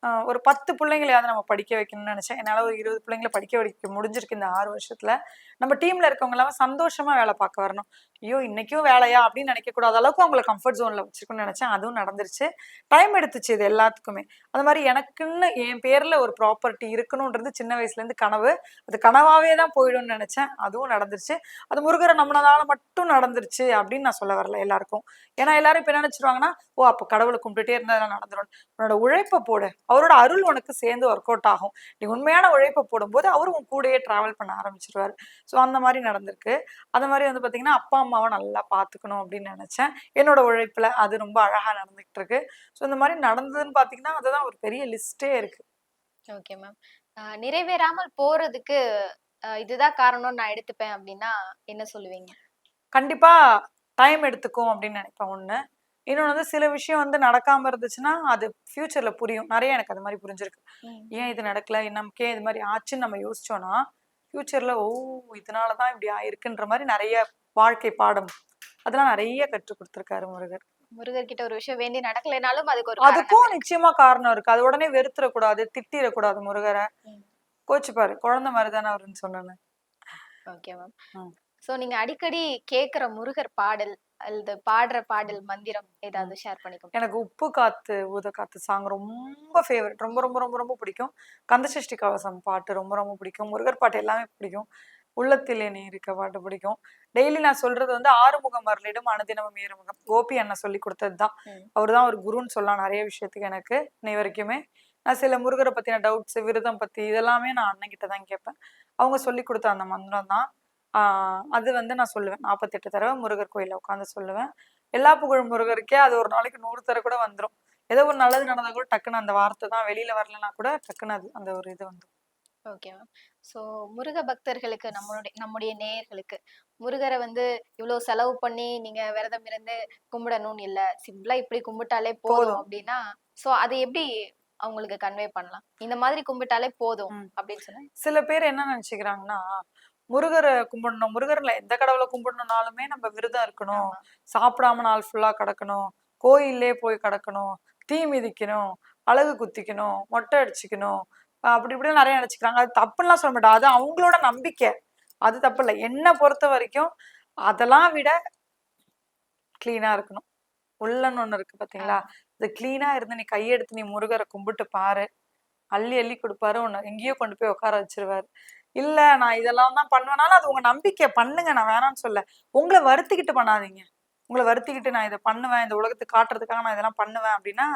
ஒரு பத்து பிள்ளைங்களையாவது நம்ம படிக்க வைக்கணும்னு நினைச்சேன். என்னால ஒரு இருபது பிள்ளைங்களை படிக்க வைக்க முடிஞ்சிருக்கு இந்த ஆறு வருஷத்துல. நம்ம டீம்ல இருக்கவங்க எல்லாம் சந்தோஷமா வேலை பார்க்க வரணும். ஐயோ இன்னைக்கும் வேலையா? அப்படின்னு நினைக்கக்கூடாத அளவுக்கு அவங்கள கம்ஃபர்ட் ஜோன்ல வச்சிருக்கணும்னு நினைச்சேன். அதுவும் நடந்துருச்சு. டைம் எடுத்துச்சு இது எல்லாத்துக்குமே. அது மாதிரி எனக்குன்னு என் பேர்ல ஒரு ப்ராப்பர்ட்டி இருக்கணும்ன்றது சின்ன வயசுல இருந்து கனவு. அது கனவாவே தான் போயிடும்னு நினைச்சேன். அதுவும் நடந்துருச்சு. அது முருகரை நம்மளால மட்டும் நடந்துருச்சு அப்படின்னு நான் சொல்ல வரல எல்லாருக்கும். ஏன்னா எல்லாரும் இப்ப என்ன நினைச்சிருவாங்கன்னா ஓ அப்ப கடவுளை கும்பிட்டுட்டே இருந்தா நடந்துடும் உன்னோட உழைப்பை போடு. அவரோட அருள் உனக்கு சேர்ந்து ஒர்க் அவுட் ஆகும். நீ உண்மையான உழைப்பை போடும்போது அவரும் உன் கூடயே டிராவல் பண்ண ஆரம்பிச்சிருவாரு. ஸோ அந்த மாதிரி நடந்திருக்கு. அது மாதிரி வந்து பாத்தீங்கன்னா அப்பா அம்மாவை நல்லா பார்த்துக்கணும் அப்படின்னு நினைச்சேன். என்னோட உழைப்புல அது ரொம்ப அழகா நடந்துகிட்டு இருக்கு ஸோ இந்த மாதிரி நடந்ததுன்னு பாத்தீங்கன்னா அதுதான் ஒரு பெரிய லிஸ்டே இருக்கு. Okay ma'am. நிறைவேறாமல் போறதுக்கு இதுதான் காரணம்னு நான் எடுத்துப்பேன் அப்படின்னா என்ன சொல்லுவீங்க? கண்டிப்பா டைம் எடுத்துக்கும் அப்படின்னு நினைப்பேன் ஒண்ணு. இன்னொன்று வந்து சில விஷயம் வந்து நடக்காம இருந்துச்சுன்னா அது ஃபியூச்சர்ல புரியும். நிறைய எனக்கு அது மாதிரி புரிஞ்சிருக்கு. ஏன் இது நடக்கல? நமக்கு ஏன் இது மாதிரி ஆச்சுன்னு நம்ம யோசிச்சோம்னா ஃபியூச்சர்ல ஓ இதனாலதான் இப்படி ஆயிருக்குன்ற மாதிரி நிறைய வாழ்க்கை பாடம். அதெல்லாம் நிறைய கற்றுக் கொடுத்துருக்காரு முருகர். முருகர் கிட்ட ஒரு விஷயம் வேண்டி நடக்கலைனாலும் அதுக்கு ஒரு அதுக்கும் நிச்சயமா காரணம் இருக்கு. அது உடனே வெறுத்துறக்கூடாது திட்டிடக்கூடாது முருகரை. கோச்சுப்பாரு குழந்தை மாதிரி தானே அவருன்னு சொன்னேன். Okay ma'am. சோ நீங்க அடிக்கடி கேக்குற முருகர் பாடல் அல்லது பாடுற பாடல் மந்திரம் ஏதாவது ஷேர் பண்ணிக்கோங்க எனக்கு உப்பு காத்து ஊத காத்து சாங் ரொம்ப ஃபேவரட் ரொம்ப ரொம்ப ரொம்ப ரொம்ப பிடிக்கும். கந்தசஷ்டி கவசம் பாட்டு ரொம்ப ரொம்ப பிடிக்கும். முருகர் பாட்டு எல்லாமே பிடிக்கும். உள்ளத்திலே நீ இருக்க பாட்டு பிடிக்கும். டெய்லி நான் சொல்றது வந்து ஆறுமுகம் மரலிடம் அனுதினமும் ஏறுமுகம். கோபி அண்ணன் சொல்லி கொடுத்தது தான். அவர் தான் ஒரு குருன்னு சொல்லலாம் நிறைய விஷயத்துக்கு எனக்கு இன்னை வரைக்குமே நான் சில முருகரை பத்தின டவுட்ஸ் விரதம் பத்தி இதெல்லாமே நான் அண்ணன் கிட்ட தான் கேட்பேன். அவங்க சொல்லி கொடுத்த அந்த மந்திரம் தான் அது வந்து நான் சொல்லுவேன். நாற்பத்தெட்டு தடவை முருகர் கோயில்ல உட்காந்து சொல்லுவேன். எல்லா புகழும் முருகருக்கே. அது ஒரு நாளைக்கு நூறு தடவை கூட வந்துரும். ஏதோ ஒரு நல்லது நடந்தா கூட டக்குன்னு அந்த வார்த்தை தான். வெளியில வரலன்னா கூட டக்குன்னு அது அந்த ஒரு இது வந்து ஓகே மேம். சோ முருக பக்தர்களுக்கு நம்மளுடைய நம்முடைய நேயர்களுக்கு முருகரை வந்து இவ்வளவு செலவு பண்ணி நீங்க விரதம் இருந்து கும்பிடணும்னு இல்ல. சிம்பிளா இப்படி கும்பிட்டாலே போதும். அப்படின்னா சோ அதை எப்படி அவங்களுக்கு கன்வே பண்ணலாம்? இந்த மாதிரி கும்பிட்டாலே போதும். அப்படின்னு சொன்னா? சில பேர் என்ன நினைச்சுக்கிறாங்கன்னா முருகரை கும்பிடணும். முருகர்ல எந்த கடவுளை கும்பிடணும்னாலுமே நம்ம விரதம் இருக்கணும். சாப்பிடாம நாள் ஃபுல்லா கிடக்கணும். கோயிலே போய் கிடக்கணும். தீ மிதிக்கணும். அழகு குத்திக்கணும். மொட்டை அடிச்சுக்கணும். அப்படி இப்படி நிறைய நினைச்சுக்கிறாங்க. அது தப்புலாம் சொல்ல மாட்டேன். அது அவங்களோட நம்பிக்கை. அது தப்பு இல்லை. என்னை பொறுத்த வரைக்கும் அதெல்லாம் விட க்ளீனா இருக்கணும். உள்ளன்னு ஒண்ணு இருக்கு பாத்தீங்களா? அது க்ளீனா இருந்து நீ கையெடுத்து நீ முருகரை கும்பிட்டு பாரு. அள்ளி அள்ளி கொடுப்பாரு உன்னை எங்கேயோ கொண்டு போய் உட்கார வச்சிருவாரு. இல்ல நான் இதெல்லாம் தான் பண்ணுவேனாலும் அது உங்க நம்பிக்கை பண்ணுங்க நான் வேணாம்னு சொல்ல. உங்களை வருத்திக்கிட்டு பண்ணாதீங்க. உங்களை வருத்திக்கிட்டு நான் இதை பண்ணுவேன் இந்த உலகத்துக்கு காட்டுறதுக்காக நான் இதெல்லாம் பண்ணுவேன் அப்படின்னா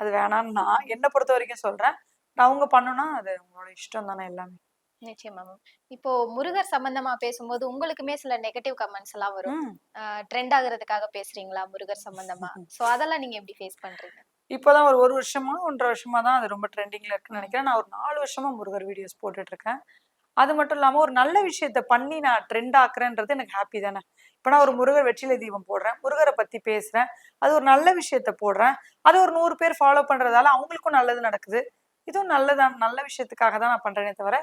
அது வேணாம்னு நான் என்னை பொறுத்த வரைக்கும் சொல்றேன். நான் அவங்க பண்ணுனா அது உங்களோட இஷ்டம் தானே எல்லாமே. நிச்சயமா மேம் இப்போ முருகர் சம்பந்தமா பேசும்போது உங்களுக்குமே சில நெகட்டிவ் கமெண்ட்ஸ் எல்லாம் வரும். ட்ரெண்ட் ஆகுறதுக்காக பேசுறீங்களா முருகர் சம்பந்தமா? <laughs> சோ அதெல்லாம் நீங்க எப்படி ஃபேஸ் பண்றீங்க? இப்போதான் ஒரு ஒரு வருஷமா ஒன்றரை வருஷமா தான் அது ரொம்ப ட்ரெண்டிங்ல இருக்குன்னு நினைக்கிறேன். நான் ஒரு நாலு வருஷமா முருகர் வீடியோஸ் போட்டுட்ருக்கேன். அது மட்டும் இல்லாமல் ஒரு நல்ல விஷயத்த பண்ணி நான் ட்ரெண்ட் ஆக்குறேன்றது எனக்கு ஹாப்பி தானே. இப்போ நான் ஒரு முருகர் வெற்றிலை தீபம் போடுறேன் முருகரை பத்தி பேசுறேன் அது ஒரு நல்ல விஷயத்த போடுறேன் அது ஒரு நூறு பேர் ஃபாலோ பண்றதால அவங்களுக்கும் நல்லது நடக்குது. இதுவும் நல்லதான் நல்ல விஷயத்துக்காக தான் நான் பண்றேனே தவிர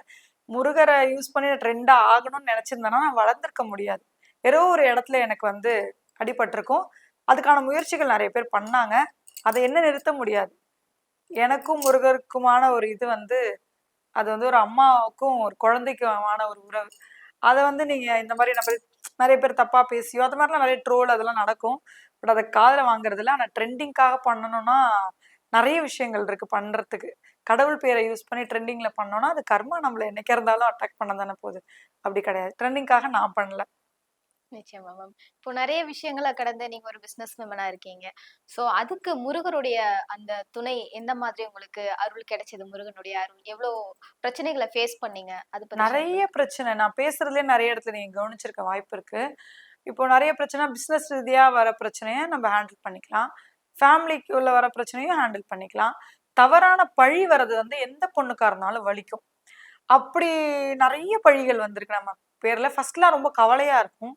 முருகரை யூஸ் பண்ணி ட்ரெண்டாக ஆகணும்னு நினைச்சிருந்தேன்னா நான் வளர்ந்துருக்க முடியாது. ஏதோ ஒரு இடத்துல எனக்கு வந்து அடிபட்டிருக்கும். அதுக்கான முயற்சிகள் நிறைய பேர் பண்ணாங்க. அதை என்ன நிறுத்த முடியாது. எனக்கும் முருகருக்குமான ஒரு இது வந்து அது வந்து ஒரு அம்மாவுக்கும் ஒரு குழந்தைக்குமான ஒரு உறவு. அதை வந்து நீங்கள் இந்த மாதிரி நம்ம நிறைய பேர் தப்பாக பேசியோ அது மாதிரிலாம் நிறைய ட்ரோல் அதெல்லாம் நடக்கும். பட் அதை காதில் வாங்குறதில்ல ஆனால் ட்ரெண்டிங்காக பண்ணணும்னா நிறைய விஷயங்கள் இருக்குது பண்ணுறதுக்கு கடவுள் பேரை யூஸ் பண்ணி ட்ரெண்டிங்கில் பண்ணோன்னா அது கர்மா நம்மளை என்னைக்கு இருந்தாலும் அட்டாக் பண்ண தானே போகுது. அப்படி கிடையாது. ட்ரெண்டிங்காக நான் பண்ணல. நிச்சயமா மேம் இப்போ நிறைய விஷயங்களை கடந்து நீங்க ஒரு பிசினஸ் விமனா இருக்கீங்க. சோ அதுக்கு முருகருடைய அந்த துணை எந்த மாதிரி உங்களுக்கு அருள் கிடைச்சது? முருகனுடைய அருள். எவ்வளவு பிரச்சனைகளை ஃபேஸ் பண்ணீங்க? அது நிறைய பிரச்சனை. நான் பேசுறதுலயே நிறைய இடத்துல நீங்க கவனிச்சிருக்க வாய்ப்பு இருக்கு. இப்போ நிறைய பிரச்சனை பிசினஸ் ரீதியா வர பிரச்சனையை நம்ம ஹேண்டில் பண்ணிக்கலாம். ஃபேமிலிக்கு உள்ள வர பிரச்சனையும் ஹேண்டில் பண்ணிக்கலாம். தவறான பழி வர்றது வந்து எந்த பொண்ணுக்கா இருந்தாலும் வலிக்கும். அப்படி நிறைய பழிகள் வந்திருக்கு. நம்ம பேர்ல ஃபர்ஸ்ட்லாம் ரொம்ப கவலையா இருக்கும்.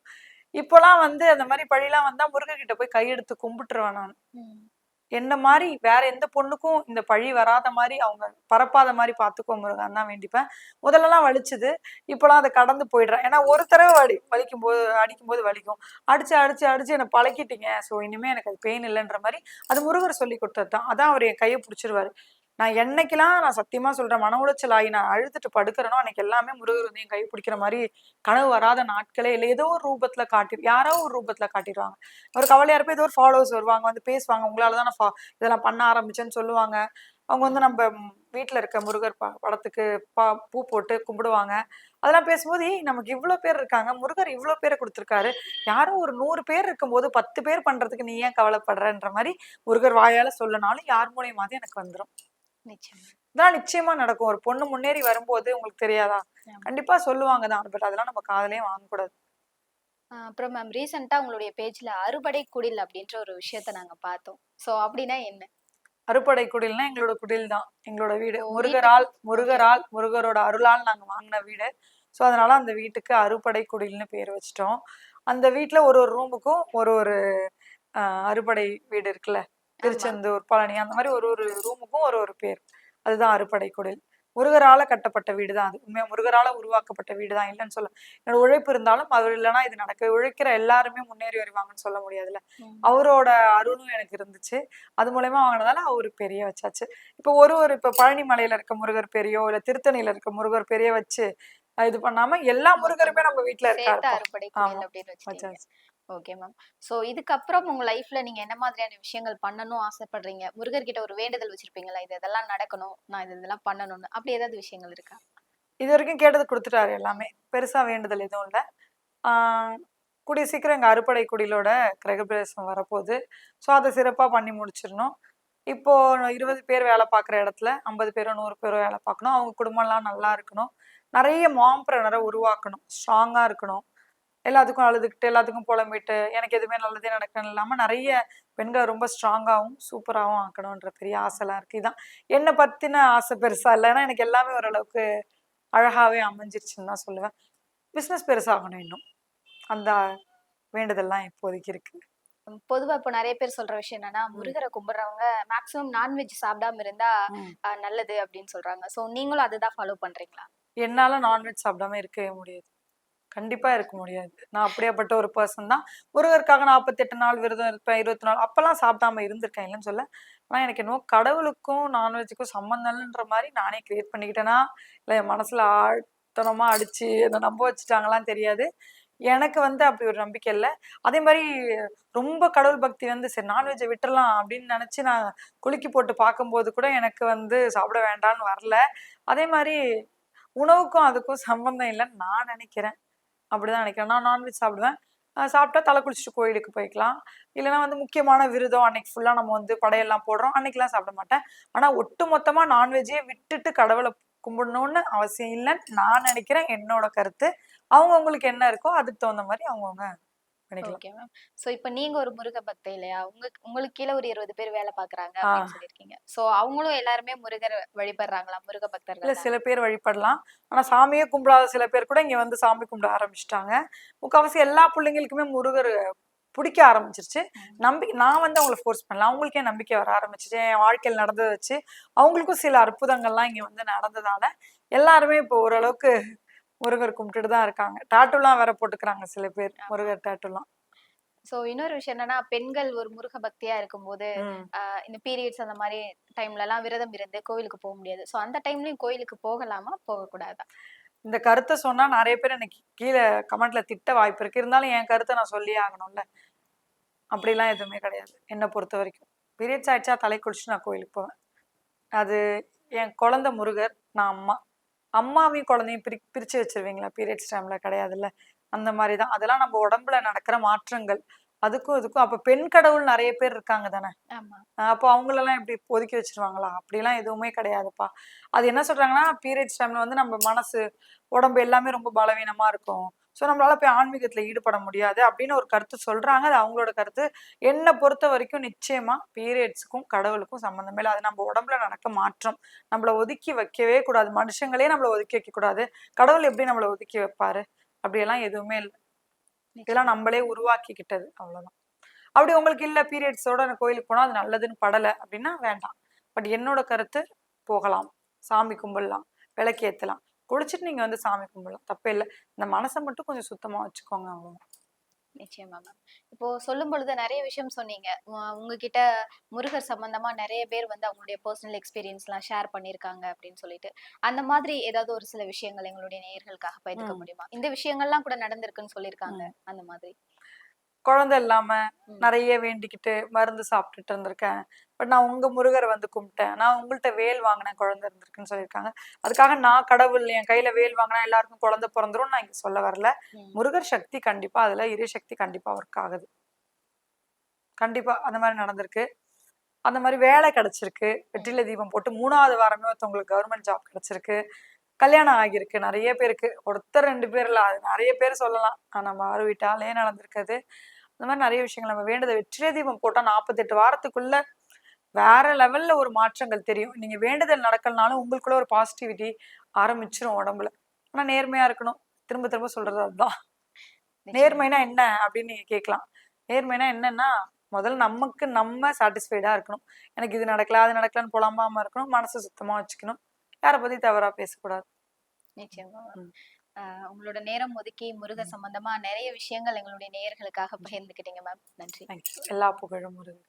இப்போலாம் வந்து அந்த மாதிரி பழிலாம் வந்தா முருகன்கிட்ட போய் கையெடுத்து கும்பிட்டுருவேன் நான். என்ன மாதிரி வேற எந்த பொண்ணுக்கும் இந்த பழி வராத மாதிரி அவங்க பரப்பாத மாதிரி பார்த்துக்கோ முருகன் தான் வேண்டிப்பேன். முதல்லலாம் வலிச்சுது இப்போலாம் அதை கடந்து போயிடுறேன். ஏன்னா ஒரு தடவை வலி வலிக்கும் போது அடிக்கும் போது வலிக்கும். அடிச்சு அடிச்சு அடிச்சு என்னை பழக்கிட்டீங்க. ஸோ இனிமே எனக்கு அது பெயின் இல்லைன்ற மாதிரி அது முருகர் சொல்லி கொடுத்தது தான் அதான் அவர் என் கையை பிடிச்சிருவாரு. நான் என்னைக்கெல்லாம் நான் சத்தியமா சொல்றேன் மன உளைச்சல் ஆகி நான் அழுதுட்டு படுக்கிறேனோ அன்னைக்கு எல்லாமே முருகர் வந்து என் கை பிடிக்கிற மாதிரி கனவு வராத நாட்களே இல்லை. ஏதோ ஒரு ரூபத்துல காட்டி யாரோ ஒரு ரூபத்துல காட்டிடுவாங்க. ஒரு கவலையா இருப்ப ஏதோ ஒரு ஃபாலோவர்ஸ் வருவாங்க வந்து பேசுவாங்க உங்களால தான் நான் இதெல்லாம் பண்ண ஆரம்பிச்சேன்னு சொல்லுவாங்க. அவங்க வந்து நம்ம வீட்டில் இருக்க முருகர் ப- படத்துக்கு பா பூ போட்டு கும்பிடுவாங்க. அதெல்லாம் பேசும்போது நமக்கு இவ்வளோ பேர் இருக்காங்க முருகர் இவ்வளோ பேரை கொடுத்துருக்காரு. யாரும் ஒரு நூறு பேர் இருக்கும்போது பத்து பேர் பண்றதுக்கு நீ ஏன் கவலைப்படுறன்ற மாதிரி முருகர் வாயால சொல்லனாலும் யார் மூலியமாக எனக்கு வந்துடும் இதெல்லாம் நிச்சயமா நடக்கும். ஒரு பொண்ணு முன்னேறி வரும்போது உங்களுக்கு தெரியாதா. கண்டிப்பா சொல்லுவாங்க தான். பட் அதெல்லாம் நம்ம காதலே வாங்கக்கூடாது. அப்புறம் மேம் ரீசெண்டா உங்களுடைய பேஜ்ல அறுபடை குடில் அப்படின்ற ஒரு விஷயத்த நாங்க பார்த்தோம். சோ அப்படின்னா என்ன? அறுபடை குடில்னா எங்களோட குடில் தான். எங்களோட வீடு. முருகரால் முருகரால் முருகரோட அருளால் நாங்க வாங்கின வீடு. ஸோ அதனால அந்த வீட்டுக்கு அறுபடை குடில்னு பேர் வச்சிட்டோம். அந்த வீட்ல ஒரு ஒரு ரூமுக்கும் ஒரு ஒரு அறுபடை வீடு இருக்குல்ல. திருச்செந்தூர் பழனி அந்த மாதிரி ஒரு ஒரு ரூமுக்கும் ஒரு ஒரு பேர். அதுதான் அறுபடை குடில். முருகரால கட்டப்பட்ட வீடு தான் அது. உண்மையா முருகரால உருவாக்கப்பட்ட வீடு தான் இல்லைன்னு சொல்ல. என்னோட உழைப்பு இருந்தாலும் அவர் இல்லைன்னா இது நடக்க உழைக்கிற எல்லாருமே முன்னேறி வருவாங்கன்னு சொல்ல முடியாதுல்ல. அவரோட அருளும் எனக்கு இருந்துச்சு. அது மூலயமா வாங்கினதால அவரு பெரிய வச்சாச்சு. இப்போ ஒரு ஒரு இப்போ பழனி மலையில இருக்க முருகர் பெரியோ இல்ல திருத்தணியில இருக்க முருகர் பெரிய வச்சு இது பண்ணாம எல்லா முருகருமே நம்ம சேர்த்து இருக்காரு ஓகே மேம் ஸோ இதுக்கப்புறம் உங்க லைஃப்ல நீங்க என்ன மாதிரியான விஷயங்கள் பண்ணணும் ஆசைப்படுறீங்க? முருகர்கிட்ட ஒரு வேண்டுதல் வச்சிருப்பீங்களா இது இதெல்லாம் நடக்கணும் நான் இது இதெல்லாம் பண்ணணும்னு. அப்படி ஏதாவது விஷயங்கள் இருக்கா? இது வரைக்கும் கேட்டது கொடுத்துட்டாரு எல்லாமே. பெருசா வேண்டுதல் எதுவும் இல்லை. கூடிய சீக்கிரம் எங்கள் அறுப்படை குடிலோட கிரகப்பிரவேசம் வரப்போகுது. ஸோ அதை சிறப்பாக பண்ணி முடிச்சிடணும். இப்போ இருபது பேர் வேலை பார்க்குற இடத்துல ஐம்பது பேரோ நூறு பேரோ வேலை பார்க்கணும். அவங்க குடும்பம்லாம் நல்லா இருக்கணும். நிறைய மாம்பிரனரை உருவாக்கணும். ஸ்ட்ராங்காக இருக்கணும். எல்லாத்துக்கும் அழுதுகிட்டு எல்லாத்துக்கும் புலம்பிட்டு எனக்கு எதுவுமே நல்லதே நடக்கணும் இல்லாம நிறைய பெண்களை ரொம்ப ஸ்ட்ராங்காகவும் சூப்பராகவும் ஆக்கணுன்ற பெரிய ஆசைலாம் இருக்கு. இதான் என்னை பத்தின ஆசை பெருசா இல்லை. ஏன்னா எனக்கு எல்லாமே ஓரளவுக்கு அழகாவே அமைஞ்சிருச்சுன்னு தான் சொல்லுவேன். பிஸ்னஸ் பெருசாகணும் இன்னும். அந்த வேண்டுதல்லாம் இப்போதைக்கு இருக்கு. உம் பொதுவா இப்போ நிறைய பேர் சொல்ற விஷயம் என்னன்னா முருகரை கும்பிடுறவங்க மேக்ஸிமம் நான்வெஜ் சாப்பிடாம இருந்தா நல்லது அப்படின்னு சொல்றாங்க. சோ நீங்களும் அதுதான் ஃபாலோ பண்றீங்களா? என்னால நான்வெஜ் சாப்பிடாம இருக்கவே முடியாது. கண்டிப்பா இருக்க முடியாது. நான் அப்படியாப்பட்ட ஒரு பர்சன் தான். முருகருக்காக நாற்பத்தெட்டு நாள் விரதம் இருப்பேன் இருபத்தி நாள். அப்பெல்லாம் சாப்பிடாம இருந்திருக்கேன் இல்லைன்னு சொல்ல. ஆனால் எனக்கு என்னவோ கடவுளுக்கும் நான்வெஜ்ஜுக்கும் சம்மந்தம் இல்லைன்ற மாதிரி நானே கிரியேட் பண்ணிக்கிட்டேனா இல்லை என் மனசுல ஆழ் அடிச்சு அதை நம்ப வச்சுட்டாங்களான்னு தெரியாது. எனக்கு வந்து அப்படி ஒரு நம்பிக்கை இல்லை. அதே மாதிரி ரொம்ப கடவுள் பக்தி வந்து சரி நான்வெஜ்ஜை விட்டுறலாம் அப்படின்னு நினச்சி நான் குலுக்கி போட்டு பார்க்கும்போது கூட எனக்கு வந்து சாப்பிட வேண்டாம்னு வரல. அதே மாதிரி உணவுக்கும் அதுக்கும் சம்பந்தம் இல்லைன்னு நான் நினைக்கிறேன். அப்படிதான் நினைக்கிறேன். நான் நான்வெஜ் சாப்பிடுவேன். சாப்பிட்டா தலை குளிச்சுட்டு கோயிலுக்கு போய்க்கலாம். இல்லைன்னா வந்து முக்கியமான விருதம் அன்னைக்கு ஃபுல்லாக நம்ம வந்து படையெல்லாம் போடுறோம். அன்னைக்கெலாம் சாப்பிட மாட்டேன். ஆனால் ஒட்டு மொத்தமாக நான்வெஜ்ஜே விட்டுட்டு கடவுளை கும்பிடணும்னு அவசியம் இல்லைன்னு நான் நினைக்கிறேன். என்னோட கருத்து. அவங்கவுங்களுக்கு என்ன இருக்கோ அதுக்கு தகுந்த மாதிரி அவங்கவுங்க பண்ணிக்கலாம் ஓகே மேம். சோ இப்போ நீங்க ஒரு முருக பக்தை இல்லையா? உங்க உங்களுக்கு கீழே ஒரு இருபது பேர் வேலை பாக்குறாங்க. அப்படின்னு சொல்லியிருக்கீங்க. சோ அவங்களும் எல்லாருமே முருகர் வழிபடுறாங்களா? முருக இல்ல பக்தர்கள் சில பேர் வழிபடலாம். ஆனா சாமியே கும்பிடாத சில பேர் கூட இங்க வந்து சாமி கும்பிட ஆரம்பிச்சிட்டாங்க. முக்கால்வாசி எல்லா பிள்ளைங்களுக்குமே முருகர் பிடிக்க ஆரம்பிச்சிருச்சு. நம்பி நான் வந்து அவங்கள ஃபோர்ஸ் பண்ணல. அவங்களுக்கே நம்பிக்கை வர ஆரம்பிச்சிச்சு. என் வாழ்க்கையில் நடந்ததை வச்சு அவங்களுக்கும் சில அற்புதங்கள்லாம் இங்க வந்து நடந்ததால எல்லாருமே இப்போ ஓரளவுக்கு முருகர் கும்பிட்டுட்டு தான் இருக்காங்க. டாட்டூலாம் வேற போட்டுக்கிறாங்க சில பேர் முருகர் டாட்டூலாம் சோ இன்னொரு விஷயம் என்னன்னா பெண்கள் ஒரு முருக பக்தியா இருக்கும்போது இந்த பீரியட்ஸ் அந்த மாதிரி டைம்ல எல்லாம் விரதம் இருந்து கோவிலுக்கு போக முடியாது. சோ அந்த டைம்லயும் கோயிலுக்கு போகலாமா? போக கூடாதா இந்த கருத்தை சொன்னா நிறைய பேர் எனக்கு கீழே கமெண்ட்ல திட்ட வாய்ப்பு இருக்கு. இருந்தாலும் என் கருத்தை நான் சொல்லியே ஆகணும்ல. அப்படிலாம் எதுவுமே கிடையாது என்னை பொறுத்த வரைக்கும். பீரியட்ஸ் ஆயிடுச்சா தலை குளிச்சு நான் கோயிலுக்கு போவேன். அது என் குழந்தை முருகர் நான் அம்மா. அம்மாவையும் குழந்தையும் பிரி பிரிச்சு வச்சிருவீங்களா? பீரியட்ஸ் டைம்ல கிடையாதுல்ல? அந்த மாதிரி தான் அதெல்லாம் நம்ம உடம்புல நடக்கிற மாற்றங்கள். அதுக்கும் இதுக்கும். அப்ப பெண் கடவுள் நிறைய பேர் இருக்காங்க தானே? அப்போ அவங்களெல்லாம் எப்படி ஒதுக்கி வச்சிருவாங்களா? அப்படிலாம் எதுவுமே கிடையாதுப்பா. அது என்ன சொல்றாங்கன்னா பீரியட்ஸ் டைம்ல வந்து நம்ம மனசு உடம்பு எல்லாமே ரொம்ப பலவீனமா இருக்கும். ஸோ நம்மளால போய் ஆன்மீகத்துல ஈடுபட முடியாது அப்படின்னு ஒரு கருத்து சொல்றாங்க. அது அவங்களோட கருத்து. என்னை பொறுத்த வரைக்கும் நிச்சயமா பீரியட்ஸுக்கும் கடவுளுக்கும் சம்மந்தமே இல்லை. அது நம்ம உடம்புல நடக்க மாற்றம். நம்மள ஒதுக்கி வைக்கவே கூடாது. மனுஷங்களே நம்மள ஒதுக்கி வைக்க கூடாது. கடவுள் எப்படி நம்மள ஒதுக்கி வைப்பாரு? அப்படியெல்லாம் எதுவுமே இல்லை. இதெல்லாம் நம்மளே உருவாக்கிக்கிட்டது. அவ்வளவுதான். அப்படி உங்களுக்கு இல்ல பீரியட்ஸோட நான் கோயிலுக்கு போனா அது நல்லதுன்னு படல அப்படின்னா வேண்டாம். பட் என்னோட கருத்து போகலாம். சாமி கும்பிடலாம். விளக்கேத்தலாம் குளிச்சுட்டு நீங்க வந்து சாமி கும்பிடலாம். தப்பே இல்லை. இந்த மனசை மட்டும் கொஞ்சம் சுத்தமா வச்சுக்கோங்க அவ்வளவுதான் நிச்சயமா மேம் இப்போ சொல்லும் பொழுது நிறைய விஷயம் சொன்னீங்க. உங்ககிட்ட முருகர் சம்பந்தமா நிறைய பேர் வந்து அவங்களுடைய பர்சனல் எக்ஸ்பீரியன்ஸ் எல்லாம் ஷேர் பண்ணிருக்காங்க அப்படின்னு சொல்லிட்டு. அந்த மாதிரி ஏதாவது ஒரு சில விஷயங்கள் எங்களுடைய நேயர்களுக்காக பகிர்ந்துக்க ம். முடியுமா? இந்த விஷயங்கள்லாம் கூட நடந்திருக்குன்னு சொல்லியிருக்காங்க அந்த மாதிரி. குழந்தை இல்லாம. நிறைய வேண்டிக்கிட்டு மருந்து சாப்பிட்டுட்டு இருந்திருக்கேன். பட் நான் உங்க முருகரை வந்து கும்பிட்டேன். நான் உங்கள்ட்ட வேல் வாங்கினேன் குழந்தை இருந்திருக்குன்னு சொல்லியிருக்காங்க. அதுக்காக நான் கடவுள் என் கையில வேல் வாங்கினா எல்லாருக்கும் குழந்தை பிறந்துரும் நான் இங்க சொல்ல வரல. முருகர் சக்தி கண்டிப்பா அதுல இறை சக்தி கண்டிப்பா ஒர்க் ஆகுது. கண்டிப்பா அந்த மாதிரி நடந்திருக்கு. அந்த மாதிரி வேலை கிடைச்சிருக்கு. வெற்றில தீபம் போட்டு மூணாவது வாரமே ஒருத்தவங்களுக்கு கவர்மெண்ட் ஜாப் கிடைச்சிருக்கு. கல்யாணம் ஆகியிருக்கு. நிறைய பேருக்கு ஒருத்தர் ரெண்டு பேர் இல்ல அது நிறைய பேர் சொல்லலாம். ஆனா, நம்ம ஆறு வீட்டாலே நடந்திருக்குது. அந்த மாதிரி நிறைய விஷயங்கள். நம்ம வேண்டதை வெற்றில தீபம் போட்டா நாற்பத்தெட்டு வாரத்துக்குள்ள வேற லெவல்ல ஒரு மாற்றங்கள் தெரியும். நீங்க வேண்டுதல் நடக்கலனாலும் உங்களுக்குள்ள ஒரு பாசிட்டிவிட்டி ஆரம்பிச்சிரும் உடம்புல. ஆனா நேர்மையா இருக்கணும். திரும்ப திரும்ப சொல்றது அதுதான். நேர்மைனா என்ன அப்படின்னு நீங்க கேட்கலாம். நேர்மைனா என்னன்னா முதல்ல நமக்கு நம்ம சாட்டிஸ்ஃபைடா இருக்கணும். எனக்கு இது நடக்கல அது நடக்கலன்னு புலம்பாம இருக்கணும். மனசை சுத்தமா வச்சுக்கணும். யாரை பத்தி தவறா பேசக்கூடாது. நிச்சயமா. உங்களோட நேரம் ஒதுக்கி முருகர் சம்பந்தமா நிறைய விஷயங்கள் எங்களுடைய நேயர்களுக்காக பகிர்ந்துக்கிட்டீங்க மேம் நன்றி. எல்லா புகழும் முருகன்